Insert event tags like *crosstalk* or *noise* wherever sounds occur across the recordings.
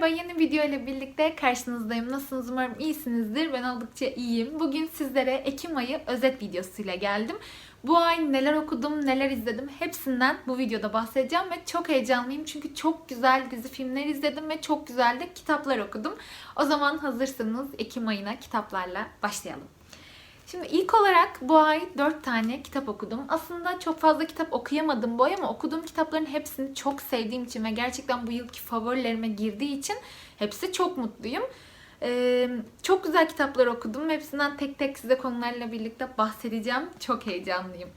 merhaba. Yeni video ile birlikte karşınızdayım. Nasılsınız? Umarım iyisinizdir. Ben oldukça iyiyim. Bugün sizlere Ekim ayı özet videosuyla geldim. Bu ay neler okudum, neler izledim hepsinden bu videoda bahsedeceğim ve çok heyecanlıyım. Çünkü çok güzel dizi filmler izledim ve çok güzel de kitaplar okudum. O zaman hazırsanız Ekim ayına kitaplarla başlayalım. Şimdi ilk olarak bu ay 4 tane kitap okudum. Aslında çok fazla kitap okuyamadım bu ay ama okuduğum kitapların hepsini çok sevdiğim için ve gerçekten bu yılki favorilerime girdiği için hepsi çok mutluyum. Ee, çok güzel kitaplar okudum. Hepsinden tek tek size konularla birlikte bahsedeceğim. Çok heyecanlıyım.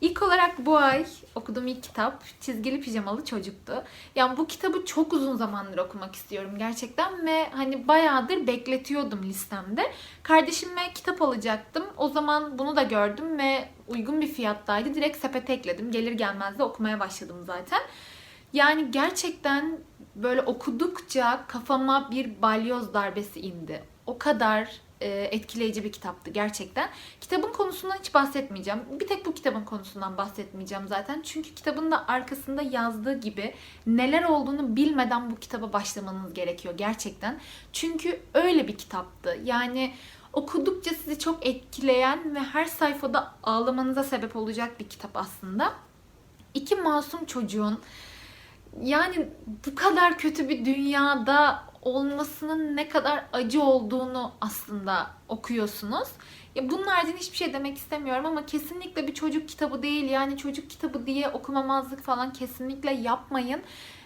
İlk olarak bu ay okuduğum ilk kitap Çizgili Pijamalı Çocuk'tu. Yani bu kitabı çok uzun zamandır okumak istiyorum gerçekten ve hani bayağıdır bekletiyordum listemde. Kardeşime kitap alacaktım. O zaman bunu da gördüm ve uygun bir fiyattaydı. Direkt sepete ekledim. Gelir gelmez de okumaya başladım zaten. Yani gerçekten böyle okudukça kafama bir balyoz darbesi indi. O kadar e, etkileyici bir kitaptı gerçekten. Kitabın konusundan hiç bahsetmeyeceğim. Bir tek bu kitabın konusundan bahsetmeyeceğim zaten. Çünkü kitabın da arkasında yazdığı gibi neler olduğunu bilmeden bu kitaba başlamanız gerekiyor gerçekten. Çünkü öyle bir kitaptı. Yani okudukça sizi çok etkileyen ve her sayfada ağlamanıza sebep olacak bir kitap aslında. İki masum çocuğun yani bu kadar kötü bir dünyada olmasının ne kadar acı olduğunu aslında okuyorsunuz. Ya bunun haricinde hiçbir şey demek istemiyorum ama kesinlikle bir çocuk kitabı değil. Yani çocuk kitabı diye okumamazlık falan kesinlikle yapmayın.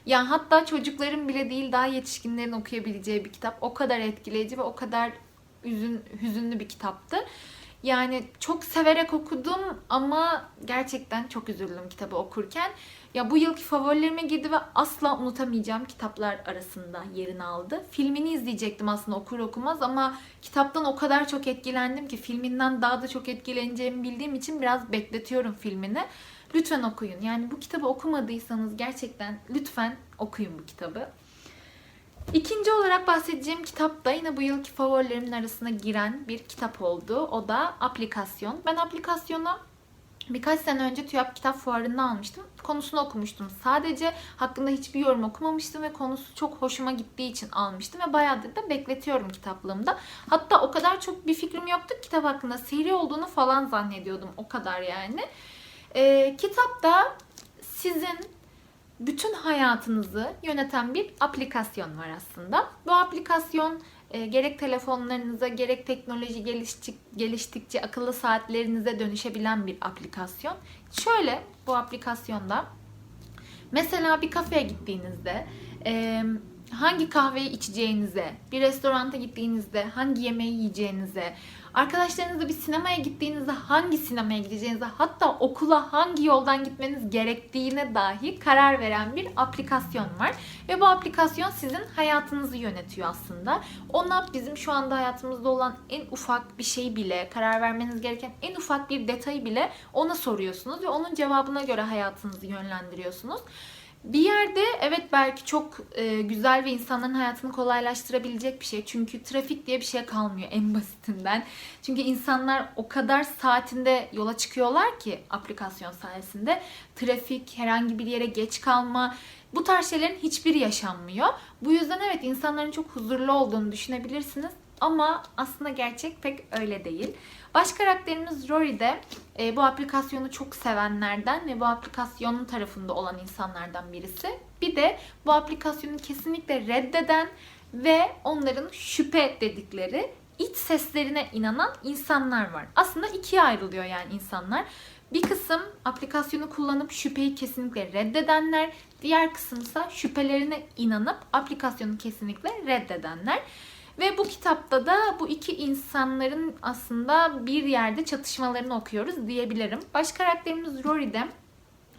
Yani hatta çocukların bile değil daha yetişkinlerin okuyabileceği bir kitap. O kadar etkileyici ve o kadar üzün, hüzünlü bir kitaptı. Yani çok severek okudum ama gerçekten çok üzüldüm kitabı okurken. Ya bu yılki favorilerime girdi ve asla unutamayacağım kitaplar arasında yerini aldı. Filmini izleyecektim aslında okur okumaz ama kitaptan o kadar çok etkilendim ki filminden daha da çok etkileneceğimi bildiğim için biraz bekletiyorum filmini. Lütfen okuyun. Yani bu kitabı okumadıysanız gerçekten lütfen okuyun bu kitabı. İkinci olarak bahsedeceğim kitap da yine bu yılki favorilerimin arasına giren bir kitap oldu. O da aplikasyon. Ben aplikasyonu birkaç sene önce TÜYAP Kitap Fuarı'nda almıştım. Konusunu okumuştum. Sadece hakkında hiçbir yorum okumamıştım ve konusu çok hoşuma gittiği için almıştım ve bayağıdır da bekletiyorum kitaplığımda. Hatta o kadar çok bir fikrim yoktu ki kitap hakkında. Seri olduğunu falan zannediyordum. O kadar yani. Ee, kitapta sizin bütün hayatınızı yöneten bir aplikasyon var aslında. Bu aplikasyon e, gerek telefonlarınıza gerek teknoloji geliştik, geliştikçe akıllı saatlerinize dönüşebilen bir aplikasyon. Şöyle bu aplikasyonda mesela bir kafeye gittiğinizde e, hangi kahveyi içeceğinize, bir restoranta gittiğinizde hangi yemeği yiyeceğinize, arkadaşlarınızla bir sinemaya gittiğinizde hangi sinemaya gideceğinize, hatta okula hangi yoldan gitmeniz gerektiğine dahi karar veren bir aplikasyon var. Ve bu aplikasyon sizin hayatınızı yönetiyor aslında. Ona bizim şu anda hayatımızda olan en ufak bir şey bile, karar vermeniz gereken en ufak bir detayı bile ona soruyorsunuz ve onun cevabına göre hayatınızı yönlendiriyorsunuz. Bir yerde evet belki çok e, güzel ve insanların hayatını kolaylaştırabilecek bir şey. Çünkü trafik diye bir şey kalmıyor en basitinden. Çünkü insanlar o kadar saatinde yola çıkıyorlar ki aplikasyon sayesinde. Trafik, herhangi bir yere geç kalma, bu tarz şeylerin hiçbiri yaşanmıyor. Bu yüzden evet insanların çok huzurlu olduğunu düşünebilirsiniz. Ama aslında gerçek pek öyle değil. Baş karakterimiz Rory de e, bu aplikasyonu çok sevenlerden ve bu aplikasyonun tarafında olan insanlardan birisi. Bir de bu aplikasyonu kesinlikle reddeden ve onların şüphe dedikleri iç seslerine inanan insanlar var. Aslında ikiye ayrılıyor yani insanlar. Bir kısım aplikasyonu kullanıp şüpheyi kesinlikle reddedenler, diğer kısımsa şüphelerine inanıp aplikasyonu kesinlikle reddedenler. Ve bu kitapta da bu iki insanların aslında bir yerde çatışmalarını okuyoruz diyebilirim. Baş karakterimiz Rory de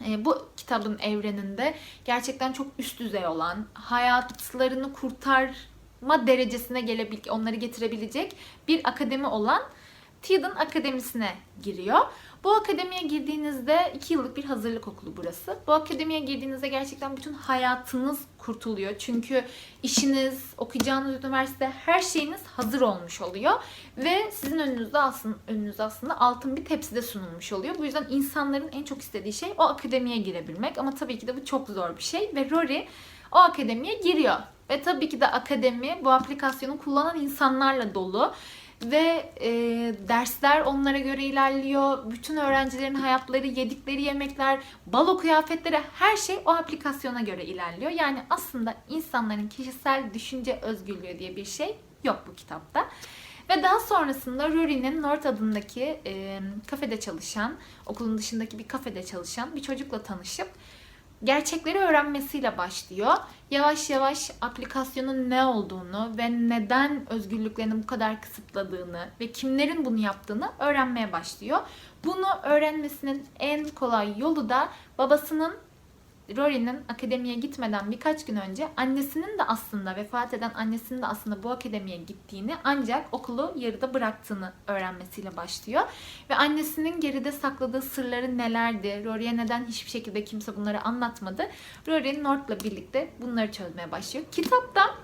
e, bu kitabın evreninde gerçekten çok üst düzey olan, hayatlarını kurtarma derecesine gelebil onları getirebilecek bir akademi olan Theod'un akademisine giriyor. Bu akademiye girdiğinizde 2 yıllık bir hazırlık okulu burası. Bu akademiye girdiğinizde gerçekten bütün hayatınız kurtuluyor. Çünkü işiniz, okuyacağınız üniversite her şeyiniz hazır olmuş oluyor. Ve sizin önünüzde aslında, önünüzde aslında altın bir tepside sunulmuş oluyor. Bu yüzden insanların en çok istediği şey o akademiye girebilmek. Ama tabii ki de bu çok zor bir şey. Ve Rory o akademiye giriyor. ve tabii ki de akademi bu aplikasyonu kullanan insanlarla dolu. Ve e, dersler onlara göre ilerliyor. Bütün öğrencilerin hayatları, yedikleri yemekler, balo kıyafetleri her şey o aplikasyona göre ilerliyor. Yani aslında insanların kişisel düşünce özgürlüğü diye bir şey yok bu kitapta. Ve daha sonrasında Rory'nin North adındaki e, kafede çalışan, okulun dışındaki bir kafede çalışan bir çocukla tanışıp gerçekleri öğrenmesiyle başlıyor. Yavaş yavaş aplikasyonun ne olduğunu ve neden özgürlüklerini bu kadar kısıtladığını ve kimlerin bunu yaptığını öğrenmeye başlıyor. Bunu öğrenmesinin en kolay yolu da babasının Rory'nin akademiye gitmeden birkaç gün önce annesinin de aslında vefat eden annesinin de aslında bu akademiye gittiğini ancak okulu yarıda bıraktığını öğrenmesiyle başlıyor. Ve annesinin geride sakladığı sırları nelerdi? Rory'e neden hiçbir şekilde kimse bunları anlatmadı? Rory North'la birlikte bunları çözmeye başlıyor. Kitapta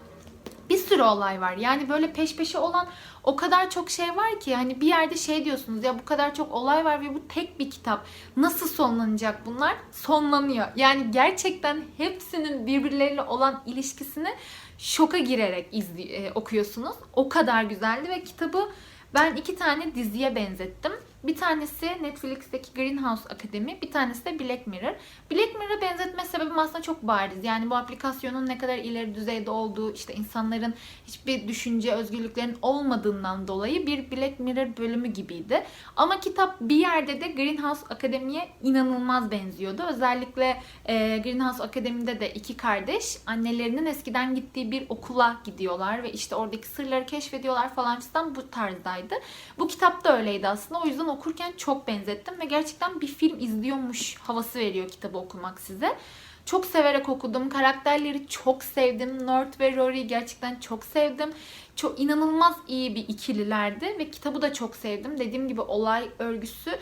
bir sürü olay var. Yani böyle peş peşe olan o kadar çok şey var ki hani bir yerde şey diyorsunuz ya bu kadar çok olay var ve bu tek bir kitap. Nasıl sonlanacak bunlar? Sonlanıyor. Yani gerçekten hepsinin birbirleriyle olan ilişkisini şoka girerek izli- e, okuyorsunuz. O kadar güzeldi ve kitabı ben iki tane diziye benzettim. Bir tanesi Netflix'teki Greenhouse Akademi, bir tanesi de Black Mirror. Black Mirror'a benzetme sebebim aslında çok bariz. Yani bu aplikasyonun ne kadar ileri düzeyde olduğu, işte insanların hiçbir düşünce özgürlüklerinin olmadığından dolayı bir Black Mirror bölümü gibiydi. Ama kitap bir yerde de Greenhouse Akademi'ye inanılmaz benziyordu. Özellikle e, Greenhouse Akademi'de de iki kardeş annelerinin eskiden gittiği bir okula gidiyorlar ve işte oradaki sırları keşfediyorlar falan fistan bu tarzdaydı. Bu kitap da öyleydi aslında. O yüzden okurken çok benzettim ve gerçekten bir film izliyormuş havası veriyor kitabı okumak size. Çok severek okudum. Karakterleri çok sevdim. North ve Rory gerçekten çok sevdim. Çok inanılmaz iyi bir ikililerdi ve kitabı da çok sevdim. Dediğim gibi olay örgüsü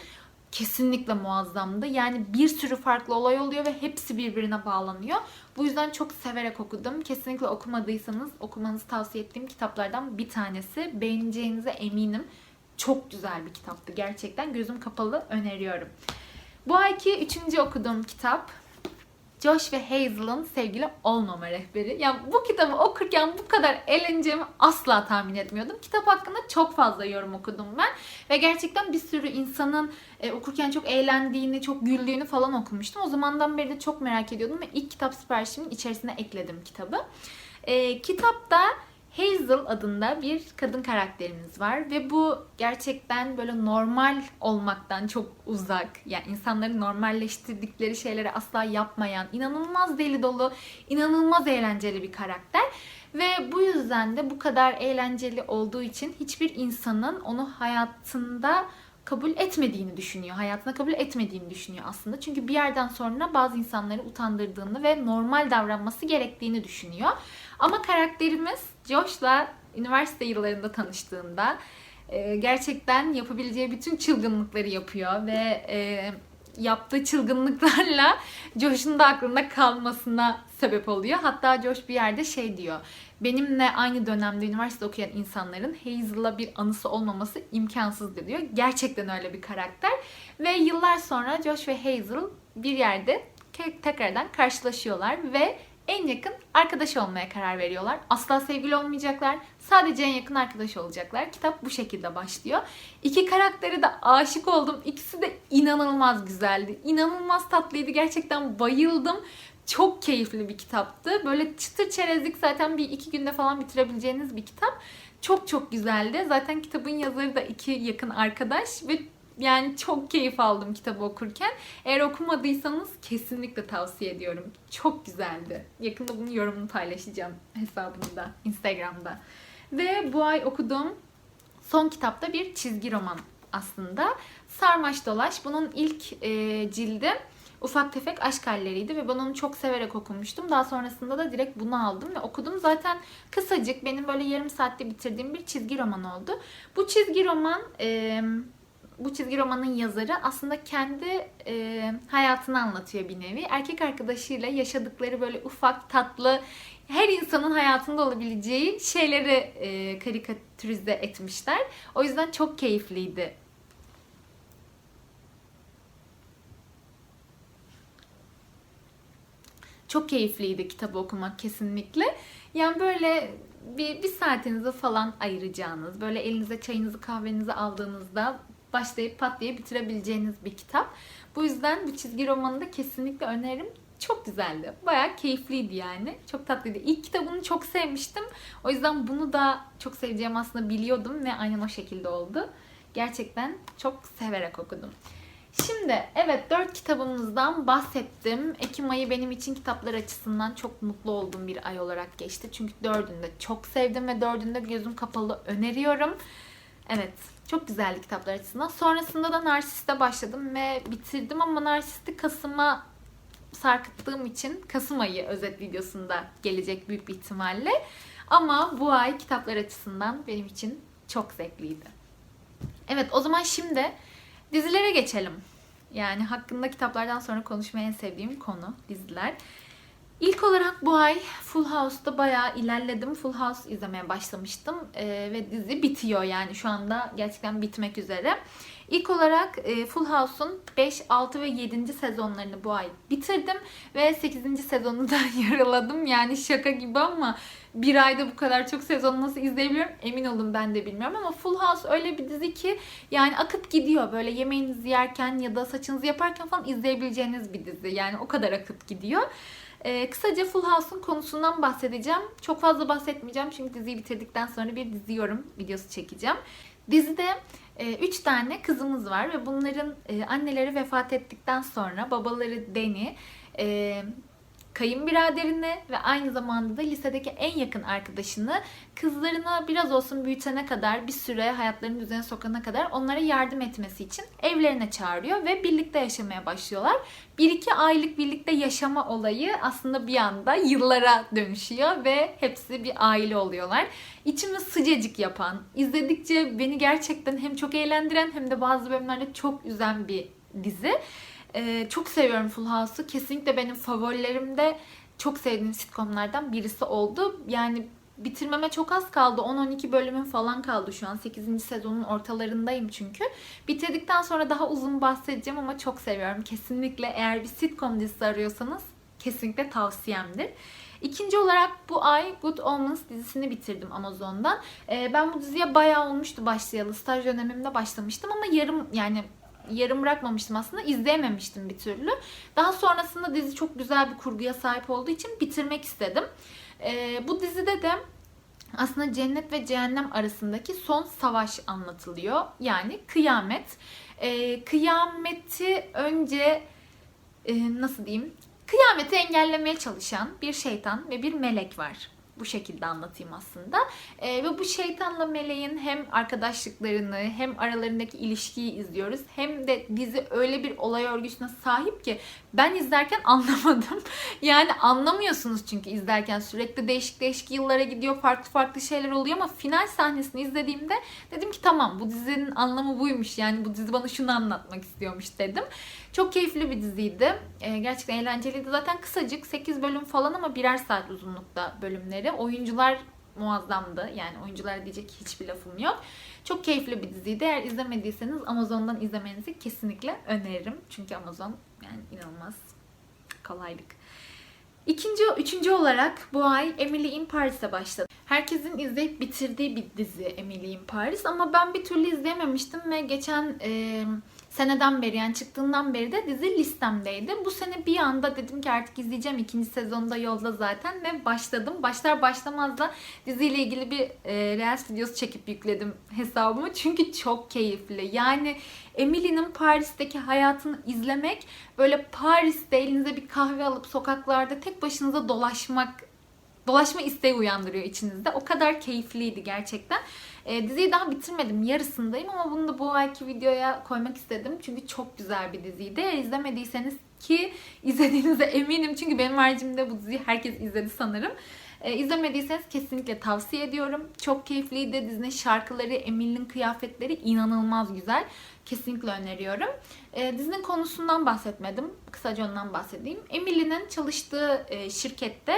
kesinlikle muazzamdı. Yani bir sürü farklı olay oluyor ve hepsi birbirine bağlanıyor. Bu yüzden çok severek okudum. Kesinlikle okumadıysanız okumanızı tavsiye ettiğim kitaplardan bir tanesi. Beğeneceğinize eminim. Çok güzel bir kitaptı gerçekten. Gözüm kapalı öneriyorum. Bu ayki üçüncü okuduğum kitap Josh ve Hazel'ın sevgili olmama rehberi. Yani bu kitabı okurken bu kadar eğleneceğimi asla tahmin etmiyordum. Kitap hakkında çok fazla yorum okudum ben. Ve gerçekten bir sürü insanın e, okurken çok eğlendiğini, çok güldüğünü falan okumuştum. O zamandan beri de çok merak ediyordum ve ilk kitap siparişimin içerisine ekledim kitabı. E, kitapta Hazel adında bir kadın karakterimiz var ve bu gerçekten böyle normal olmaktan çok uzak. Yani insanların normalleştirdikleri şeyleri asla yapmayan, inanılmaz deli dolu, inanılmaz eğlenceli bir karakter. Ve bu yüzden de bu kadar eğlenceli olduğu için hiçbir insanın onu hayatında kabul etmediğini düşünüyor. Hayatına kabul etmediğini düşünüyor aslında. Çünkü bir yerden sonra bazı insanları utandırdığını ve normal davranması gerektiğini düşünüyor. Ama karakterimiz Josh'la üniversite yıllarında tanıştığında e, gerçekten yapabileceği bütün çılgınlıkları yapıyor ve e, yaptığı çılgınlıklarla *laughs* Josh'un da aklında kalmasına sebep oluyor. Hatta Josh bir yerde şey diyor. Benimle aynı dönemde üniversite okuyan insanların Hazel'la bir anısı olmaması imkansızdır diyor. Gerçekten öyle bir karakter. Ve yıllar sonra Josh ve Hazel bir yerde tekrardan karşılaşıyorlar ve en yakın arkadaş olmaya karar veriyorlar. Asla sevgili olmayacaklar. Sadece en yakın arkadaş olacaklar. Kitap bu şekilde başlıyor. İki karakteri de aşık oldum. İkisi de inanılmaz güzeldi. İnanılmaz tatlıydı. Gerçekten bayıldım. Çok keyifli bir kitaptı. Böyle çıtır çerezlik zaten bir iki günde falan bitirebileceğiniz bir kitap. Çok çok güzeldi. Zaten kitabın yazarı da iki yakın arkadaş ve yani çok keyif aldım kitabı okurken. Eğer okumadıysanız kesinlikle tavsiye ediyorum. Çok güzeldi. Yakında bunun yorumunu paylaşacağım hesabımda, Instagram'da. Ve bu ay okuduğum son kitapta bir çizgi roman aslında. Sarmaş Dolaş. Bunun ilk e, cildi ufak tefek aşk halleriydi ve ben onu çok severek okumuştum. Daha sonrasında da direkt bunu aldım ve okudum. Zaten kısacık benim böyle yarım saatte bitirdiğim bir çizgi roman oldu. Bu çizgi roman e, bu çizgi romanın yazarı aslında kendi e, hayatını anlatıyor bir nevi. Erkek arkadaşıyla yaşadıkları böyle ufak tatlı her insanın hayatında olabileceği şeyleri e, karikatürize etmişler. O yüzden çok keyifliydi Çok keyifliydi kitabı okumak kesinlikle. Yani böyle bir, bir saatinizi falan ayıracağınız, böyle elinize çayınızı kahvenizi aldığınızda başlayıp pat diye bitirebileceğiniz bir kitap. Bu yüzden bu çizgi romanı da kesinlikle öneririm. Çok güzeldi. Bayağı keyifliydi yani. Çok tatlıydı. İlk kitabını çok sevmiştim. O yüzden bunu da çok seveceğim aslında biliyordum ve aynen o şekilde oldu. Gerçekten çok severek okudum. Şimdi evet dört kitabımızdan bahsettim. Ekim ayı benim için kitaplar açısından çok mutlu olduğum bir ay olarak geçti. Çünkü dördünü de çok sevdim ve dördünü de gözüm kapalı öneriyorum. Evet çok güzeldi kitaplar açısından. Sonrasında da Narsis'te başladım ve bitirdim ama Narsis'i Kasım'a sarkıttığım için Kasım ayı özet videosunda gelecek büyük bir ihtimalle. Ama bu ay kitaplar açısından benim için çok zevkliydi. Evet o zaman şimdi dizilere geçelim. Yani hakkında kitaplardan sonra konuşmayı en sevdiğim konu diziler. İlk olarak bu ay Full House'da bayağı ilerledim. Full House izlemeye başlamıştım ee, ve dizi bitiyor yani şu anda gerçekten bitmek üzere. İlk olarak e, Full House'un 5, 6 ve 7. sezonlarını bu ay bitirdim ve 8. sezonu da *laughs* yaraladım. Yani şaka gibi ama bir ayda bu kadar çok sezon nasıl izleyebiliyorum emin olun ben de bilmiyorum ama Full House öyle bir dizi ki yani akıp gidiyor böyle yemeğinizi yerken ya da saçınızı yaparken falan izleyebileceğiniz bir dizi yani o kadar akıp gidiyor. Ee, kısaca Full House'un konusundan bahsedeceğim. Çok fazla bahsetmeyeceğim çünkü diziyi bitirdikten sonra bir dizi yorum videosu çekeceğim. Dizide 3 e, tane kızımız var ve bunların e, anneleri vefat ettikten sonra babaları Deni e, kayınbiraderini ve aynı zamanda da lisedeki en yakın arkadaşını kızlarına biraz olsun büyütene kadar bir süre hayatlarının düzene sokana kadar onlara yardım etmesi için evlerine çağırıyor ve birlikte yaşamaya başlıyorlar. Bir iki aylık birlikte yaşama olayı aslında bir anda yıllara dönüşüyor ve hepsi bir aile oluyorlar. İçimi sıcacık yapan, izledikçe beni gerçekten hem çok eğlendiren hem de bazı bölümlerde çok üzen bir dizi. Ee, çok seviyorum Full House'u. Kesinlikle benim favorilerimde çok sevdiğim sitcomlardan birisi oldu. Yani bitirmeme çok az kaldı. 10-12 bölümün falan kaldı şu an. 8. sezonun ortalarındayım çünkü. Bitirdikten sonra daha uzun bahsedeceğim ama çok seviyorum. Kesinlikle eğer bir sitcom dizisi arıyorsanız kesinlikle tavsiyemdir. İkinci olarak bu ay Good Omens dizisini bitirdim Amazon'dan. Ee, ben bu diziye bayağı olmuştu başlayalı. Staj dönemimde başlamıştım ama yarım yani yarım bırakmamıştım aslında. izleyememiştim bir türlü. Daha sonrasında dizi çok güzel bir kurguya sahip olduğu için bitirmek istedim. Ee, bu dizide de aslında cennet ve cehennem arasındaki son savaş anlatılıyor. Yani kıyamet. Ee, kıyameti önce e, nasıl diyeyim? Kıyameti engellemeye çalışan bir şeytan ve bir melek var bu şekilde anlatayım aslında. E, ve bu şeytanla meleğin hem arkadaşlıklarını hem aralarındaki ilişkiyi izliyoruz. Hem de dizi öyle bir olay örgüsüne sahip ki ben izlerken *laughs* anlamadım. yani anlamıyorsunuz çünkü izlerken sürekli değişik değişik yıllara gidiyor. Farklı farklı şeyler oluyor ama final sahnesini izlediğimde dedim ki tamam bu dizinin anlamı buymuş. Yani bu dizi bana şunu anlatmak istiyormuş dedim. Çok keyifli bir diziydi. E, gerçekten eğlenceliydi. Zaten kısacık 8 bölüm falan ama birer saat uzunlukta bölümleri. Oyuncular muazzamdı. Yani oyuncular diyecek hiçbir lafım yok. Çok keyifli bir diziydi. Eğer izlemediyseniz Amazon'dan izlemenizi kesinlikle öneririm. Çünkü Amazon yani inanılmaz kolaylık. İkinci, üçüncü olarak bu ay Emily in Paris'e başladı. Herkesin izleyip bitirdiği bir dizi Emily in Paris ama ben bir türlü izleyememiştim ve geçen e, seneden beri yani çıktığından beri de dizi listemdeydi. Bu sene bir anda dedim ki artık izleyeceğim. ikinci sezonda yolda zaten ve başladım. Başlar başlamaz da diziyle ilgili bir e, Reels videosu çekip yükledim hesabıma. Çünkü çok keyifli. Yani Emily'nin Paris'teki hayatını izlemek böyle Paris'te elinize bir kahve alıp sokaklarda tek başınıza dolaşmak dolaşma isteği uyandırıyor içinizde. O kadar keyifliydi gerçekten. E, diziyi daha bitirmedim. Yarısındayım ama bunu da bu ayki videoya koymak istedim. Çünkü çok güzel bir diziydi. Eğer izlemediyseniz ki izlediğinize eminim. Çünkü benim haricimde bu diziyi herkes izledi sanırım. E, izlemediyseniz kesinlikle tavsiye ediyorum. Çok keyifliydi. Dizinin şarkıları, Emily'nin kıyafetleri inanılmaz güzel. Kesinlikle öneriyorum. E, dizinin konusundan bahsetmedim. Kısaca ondan bahsedeyim. Emily'nin çalıştığı e, şirkette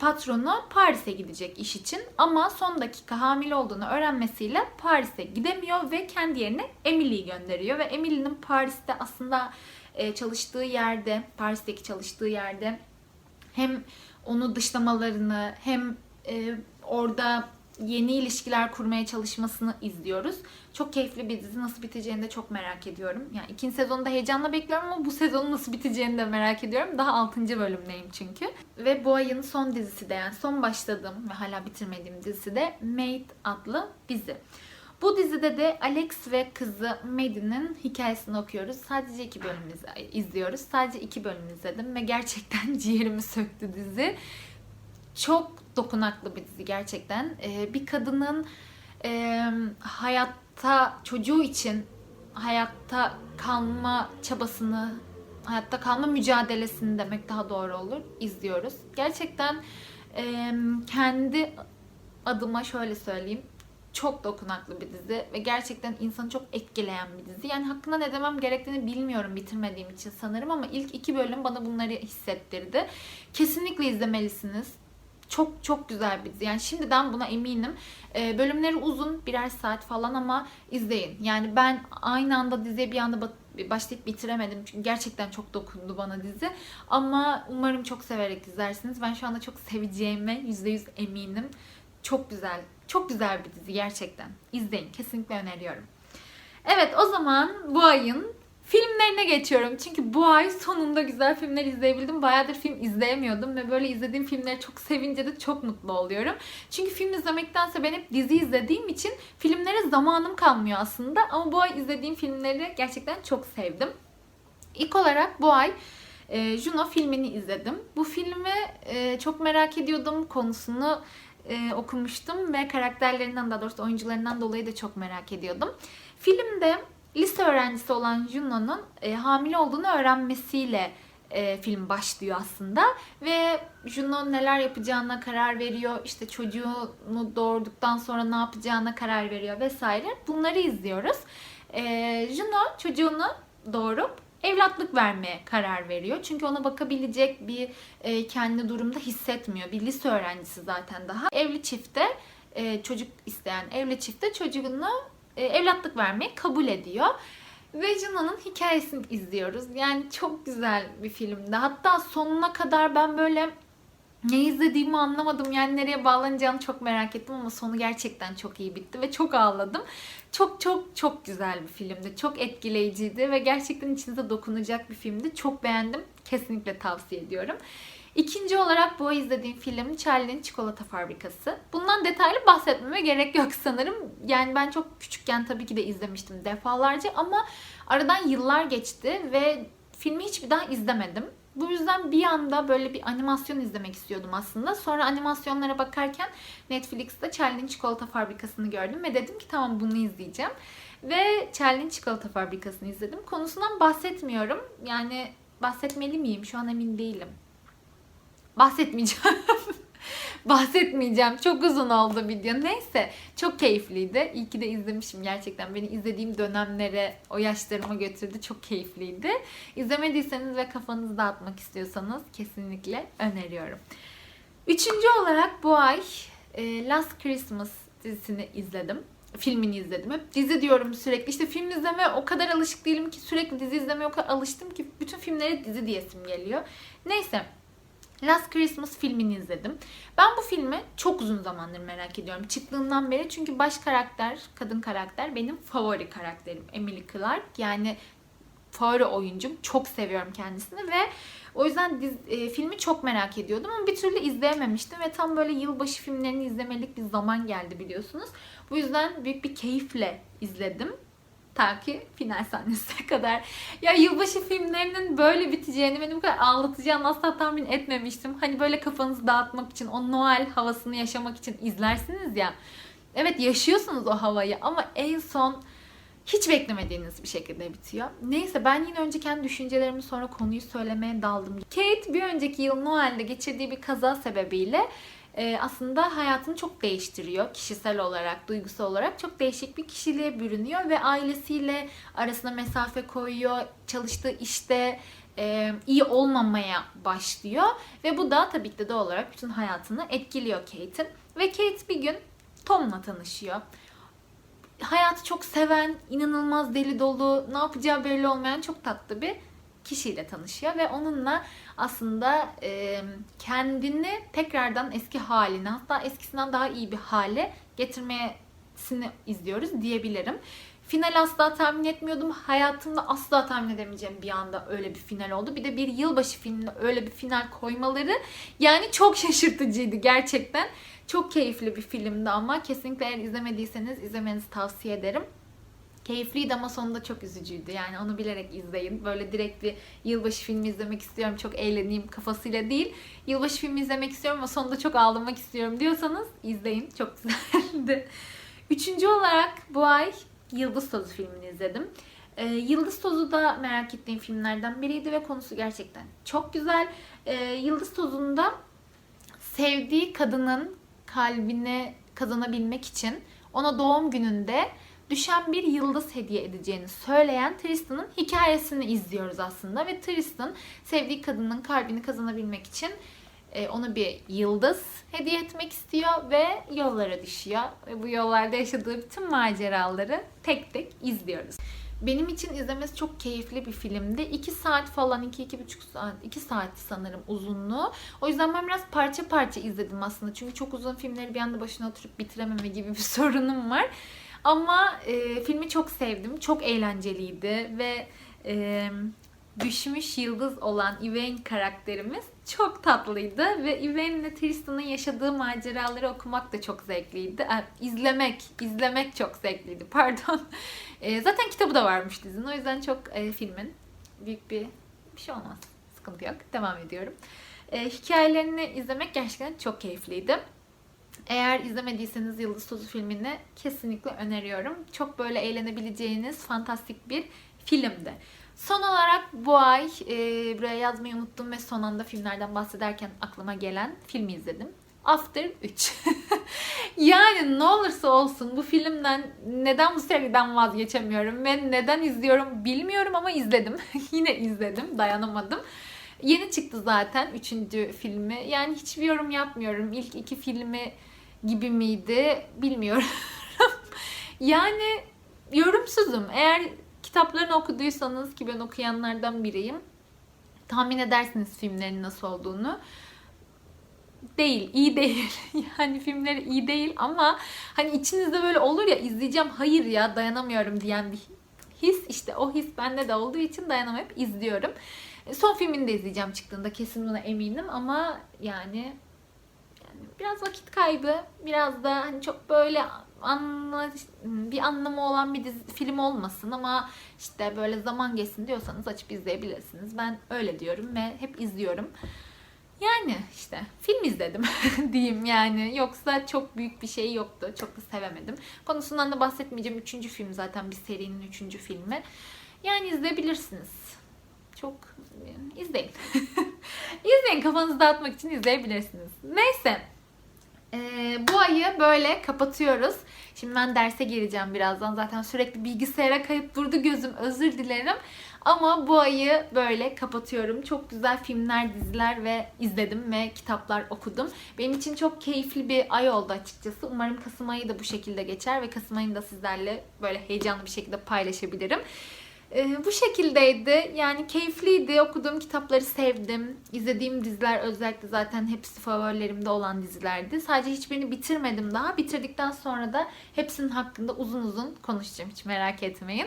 patronu Paris'e gidecek iş için ama son dakika hamile olduğunu öğrenmesiyle Paris'e gidemiyor ve kendi yerine Emily'yi gönderiyor ve Emily'nin Paris'te aslında e, çalıştığı yerde, Paris'teki çalıştığı yerde hem onu dışlamalarını hem e, orada yeni ilişkiler kurmaya çalışmasını izliyoruz. Çok keyifli bir dizi. Nasıl biteceğini de çok merak ediyorum. Yani ikinci sezonu da heyecanla bekliyorum ama bu sezonun nasıl biteceğini de merak ediyorum. Daha 6. bölümdeyim çünkü. Ve bu ayın son dizisi de yani son başladığım ve hala bitirmediğim dizisi de Maid adlı dizi. Bu dizide de Alex ve kızı Maddie'nin hikayesini okuyoruz. Sadece iki bölüm iz- izliyoruz. Sadece iki bölüm izledim ve gerçekten *laughs* ciğerimi söktü dizi. Çok dokunaklı bir dizi gerçekten. Ee, bir kadının e, hayatta çocuğu için hayatta kalma çabasını, hayatta kalma mücadelesini demek daha doğru olur izliyoruz. Gerçekten e, kendi adıma şöyle söyleyeyim çok dokunaklı bir dizi ve gerçekten insanı çok etkileyen bir dizi. Yani hakkında ne demem gerektiğini bilmiyorum bitirmediğim için sanırım ama ilk iki bölüm bana bunları hissettirdi. Kesinlikle izlemelisiniz. Çok çok güzel bir dizi. Yani şimdiden buna eminim. Ee, bölümleri uzun, birer saat falan ama izleyin. Yani ben aynı anda diziye bir anda başlayıp bitiremedim. Çünkü gerçekten çok dokundu bana dizi. Ama umarım çok severek izlersiniz. Ben şu anda çok seveceğime %100 eminim. Çok güzel. Çok güzel bir dizi gerçekten. İzleyin. Kesinlikle öneriyorum. Evet o zaman bu ayın filmlerine geçiyorum. Çünkü bu ay sonunda güzel filmler izleyebildim. Bayağıdır film izleyemiyordum ve böyle izlediğim filmleri çok sevince de çok mutlu oluyorum. Çünkü film izlemektense ben hep dizi izlediğim için filmlere zamanım kalmıyor aslında. Ama bu ay izlediğim filmleri gerçekten çok sevdim. İlk olarak bu ay e, Juno filmini izledim. Bu filmi e, çok merak ediyordum. Konusunu e, okumuştum ve karakterlerinden daha doğrusu oyuncularından dolayı da çok merak ediyordum. Filmde lise öğrencisi olan Juno'nun e, hamile olduğunu öğrenmesiyle e, film başlıyor aslında ve Juno neler yapacağına karar veriyor işte çocuğunu doğurduktan sonra ne yapacağına karar veriyor vesaire bunları izliyoruz. E, Juno çocuğunu doğurup evlatlık vermeye karar veriyor. Çünkü ona bakabilecek bir e, kendi durumda hissetmiyor. Bir lise öğrencisi zaten daha. Evli çifte e, çocuk isteyen evli çifte çocuğunu e, evlatlık vermeyi kabul ediyor. Ve Juna'nın hikayesini izliyoruz. Yani çok güzel bir filmdi. Hatta sonuna kadar ben böyle ne izlediğimi anlamadım. Yani nereye bağlanacağını çok merak ettim ama sonu gerçekten çok iyi bitti ve çok ağladım. Çok çok çok güzel bir filmdi. Çok etkileyiciydi ve gerçekten içinize dokunacak bir filmdi. Çok beğendim. Kesinlikle tavsiye ediyorum. İkinci olarak bu izlediğim film Charlie'nin Çikolata Fabrikası. Bundan detaylı bahsetmeme gerek yok *laughs* sanırım. Yani ben çok küçükken tabii ki de izlemiştim defalarca ama aradan yıllar geçti ve filmi hiçbir daha izlemedim. Bu yüzden bir anda böyle bir animasyon izlemek istiyordum aslında. Sonra animasyonlara bakarken Netflix'te Charlie'nin Çikolata Fabrikası'nı gördüm ve dedim ki tamam bunu izleyeceğim. Ve Charlie'nin Çikolata Fabrikası'nı izledim. Konusundan bahsetmiyorum. Yani bahsetmeli miyim? Şu an emin değilim. Bahsetmeyeceğim. *laughs* Bahsetmeyeceğim. Çok uzun oldu video. Neyse. Çok keyifliydi. İyi ki de izlemişim gerçekten. Beni izlediğim dönemlere, o yaşlarıma götürdü. Çok keyifliydi. İzlemediyseniz ve kafanızı dağıtmak istiyorsanız kesinlikle öneriyorum. Üçüncü olarak bu ay e, Last Christmas dizisini izledim. Filmini izledim. Hep dizi diyorum sürekli. İşte film izlemeye o kadar alışık değilim ki sürekli dizi izlemeye o kadar alıştım ki bütün filmlere dizi diyesim geliyor. Neyse. Last Christmas filmini izledim. Ben bu filmi çok uzun zamandır merak ediyorum. Çıktığından beri çünkü baş karakter, kadın karakter benim favori karakterim. Emily Clark. Yani favori oyuncum. Çok seviyorum kendisini ve o yüzden diz, e, filmi çok merak ediyordum ama bir türlü izleyememiştim ve tam böyle yılbaşı filmlerini izlemelik bir zaman geldi biliyorsunuz. Bu yüzden büyük bir keyifle izledim. Ta ki final sahnesine *laughs* kadar. Ya yılbaşı filmlerinin böyle biteceğini, beni bu kadar ağlatacağını asla tahmin etmemiştim. Hani böyle kafanızı dağıtmak için, o Noel havasını yaşamak için izlersiniz ya. Evet yaşıyorsunuz o havayı ama en son hiç beklemediğiniz bir şekilde bitiyor. Neyse ben yine önce kendi düşüncelerimi sonra konuyu söylemeye daldım. Kate bir önceki yıl Noel'de geçirdiği bir kaza sebebiyle e, aslında hayatını çok değiştiriyor. Kişisel olarak, duygusal olarak çok değişik bir kişiliğe bürünüyor ve ailesiyle arasına mesafe koyuyor. Çalıştığı işte e, iyi olmamaya başlıyor ve bu da tabii ki de doğal olarak bütün hayatını etkiliyor Kate'in. Ve Kate bir gün Tom'la tanışıyor hayatı çok seven, inanılmaz deli dolu, ne yapacağı belli olmayan çok tatlı bir kişiyle tanışıyor ve onunla aslında e, kendini tekrardan eski haline hatta eskisinden daha iyi bir hale getirmesini izliyoruz diyebilirim. Final asla tahmin etmiyordum. Hayatımda asla tahmin edemeyeceğim bir anda öyle bir final oldu. Bir de bir yılbaşı filminde öyle bir final koymaları yani çok şaşırtıcıydı gerçekten. Çok keyifli bir filmdi ama kesinlikle eğer izlemediyseniz izlemenizi tavsiye ederim. Keyifliydi ama sonunda çok üzücüydü. Yani onu bilerek izleyin. Böyle direkt bir yılbaşı filmi izlemek istiyorum, çok eğleneyim kafasıyla değil. Yılbaşı filmi izlemek istiyorum ama sonunda çok ağlamak istiyorum diyorsanız izleyin. Çok *laughs* güzeldi. Üçüncü olarak bu ay Yıldız Tozu filmini izledim. Ee, Yıldız Tozu da merak ettiğim filmlerden biriydi ve konusu gerçekten çok güzel. Ee, Yıldız Tozu'nda sevdiği kadının kalbini kazanabilmek için ona doğum gününde düşen bir yıldız hediye edeceğini söyleyen Tristan'ın hikayesini izliyoruz aslında ve Tristan sevdiği kadının kalbini kazanabilmek için e, ona bir yıldız hediye etmek istiyor ve yollara düşüyor. Ve bu yollarda yaşadığı bütün maceraları tek tek izliyoruz. Benim için izlemesi çok keyifli bir filmdi. 2 saat falan, 2-2,5 saat, 2 saat sanırım uzunluğu. O yüzden ben biraz parça parça izledim aslında. Çünkü çok uzun filmleri bir anda başına oturup bitirememe gibi bir *laughs* sorunum var. Ama e, filmi çok sevdim. Çok eğlenceliydi ve e, düşmüş yıldız olan Yvain karakterimiz çok tatlıydı ve Yvain ile Tristan'ın yaşadığı maceraları okumak da çok zevkliydi. E, izlemek, izlemek çok zevkliydi. Pardon. E, zaten kitabı da varmış dizinin. O yüzden çok e, filmin büyük bir bir şey olmaz. Sıkıntı yok. Devam ediyorum. E, hikayelerini izlemek gerçekten çok keyifliydi. Eğer izlemediyseniz Yıldız Tozu filmini kesinlikle öneriyorum. Çok böyle eğlenebileceğiniz fantastik bir filmdi. Son olarak bu ay e, buraya yazmayı unuttum ve son anda filmlerden bahsederken aklıma gelen filmi izledim. After 3. *laughs* yani ne olursa olsun bu filmden neden bu seriden vazgeçemiyorum ve neden izliyorum bilmiyorum ama izledim. *laughs* Yine izledim dayanamadım. Yeni çıktı zaten üçüncü filmi. Yani hiçbir yorum yapmıyorum. İlk iki filmi gibi miydi bilmiyorum. *laughs* yani yorumsuzum. Eğer kitaplarını okuduysanız ki ben okuyanlardan biriyim. Tahmin edersiniz filmlerin nasıl olduğunu. Değil, iyi *laughs* değil. yani filmleri iyi değil ama hani içinizde böyle olur ya izleyeceğim hayır ya dayanamıyorum diyen bir his işte o his bende de olduğu için dayanamayıp izliyorum. Son filmini de izleyeceğim çıktığında kesin buna eminim ama yani biraz vakit kaybı, biraz da hani çok böyle anla, bir anlamı olan bir dizi, film olmasın ama işte böyle zaman geçsin diyorsanız açıp izleyebilirsiniz. Ben öyle diyorum ve hep izliyorum. Yani işte film izledim *laughs* diyeyim yani. Yoksa çok büyük bir şey yoktu. Çok da sevemedim. Konusundan da bahsetmeyeceğim. Üçüncü film zaten bir serinin üçüncü filmi. Yani izleyebilirsiniz. Çok izleyin. *laughs* izleyin kafanızı dağıtmak için izleyebilirsiniz. Neyse. Ee, bu ayı böyle kapatıyoruz. Şimdi ben derse gireceğim birazdan. Zaten sürekli bilgisayara kayıp durdu gözüm. Özür dilerim. Ama bu ayı böyle kapatıyorum. Çok güzel filmler, diziler ve izledim ve kitaplar okudum. Benim için çok keyifli bir ay oldu açıkçası. Umarım Kasım ayı da bu şekilde geçer ve Kasım ayını da sizlerle böyle heyecanlı bir şekilde paylaşabilirim. Ee, bu şekildeydi. Yani keyifliydi. Okuduğum kitapları sevdim. İzlediğim diziler özellikle zaten hepsi favorilerimde olan dizilerdi. Sadece hiçbirini bitirmedim daha. Bitirdikten sonra da hepsinin hakkında uzun uzun konuşacağım. Hiç merak etmeyin.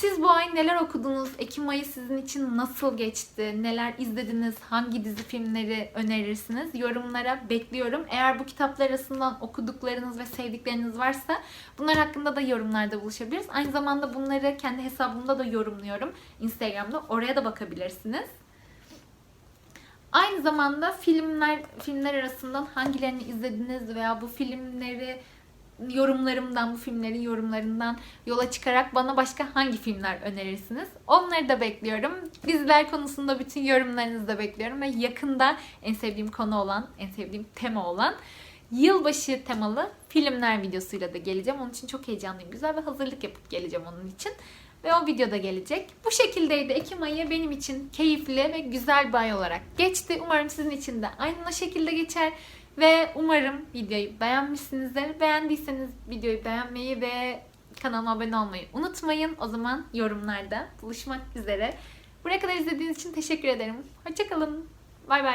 Siz bu ay neler okudunuz? Ekim ayı sizin için nasıl geçti? Neler izlediniz? Hangi dizi filmleri önerirsiniz? Yorumlara bekliyorum. Eğer bu kitaplar arasından okuduklarınız ve sevdikleriniz varsa bunlar hakkında da yorumlarda buluşabiliriz. Aynı zamanda bunları kendi hesabımda da yorumluyorum. Instagram'da. Oraya da bakabilirsiniz. Aynı zamanda filmler filmler arasından hangilerini izlediniz veya bu filmleri yorumlarımdan, bu filmlerin yorumlarından yola çıkarak bana başka hangi filmler önerirsiniz? Onları da bekliyorum. Diziler konusunda bütün yorumlarınızı da bekliyorum ve yakında en sevdiğim konu olan, en sevdiğim tema olan yılbaşı temalı filmler videosuyla da geleceğim. Onun için çok heyecanlıyım. Güzel ve hazırlık yapıp geleceğim onun için. Ve o videoda gelecek. Bu şekildeydi. Ekim ayı benim için keyifli ve güzel bir ay olarak geçti. Umarım sizin için de aynı şekilde geçer. Ve umarım videoyu beğenmişsinizdir. Beğendiyseniz videoyu beğenmeyi ve kanalıma abone olmayı unutmayın. O zaman yorumlarda buluşmak üzere. Buraya kadar izlediğiniz için teşekkür ederim. Hoşçakalın. Bay bay.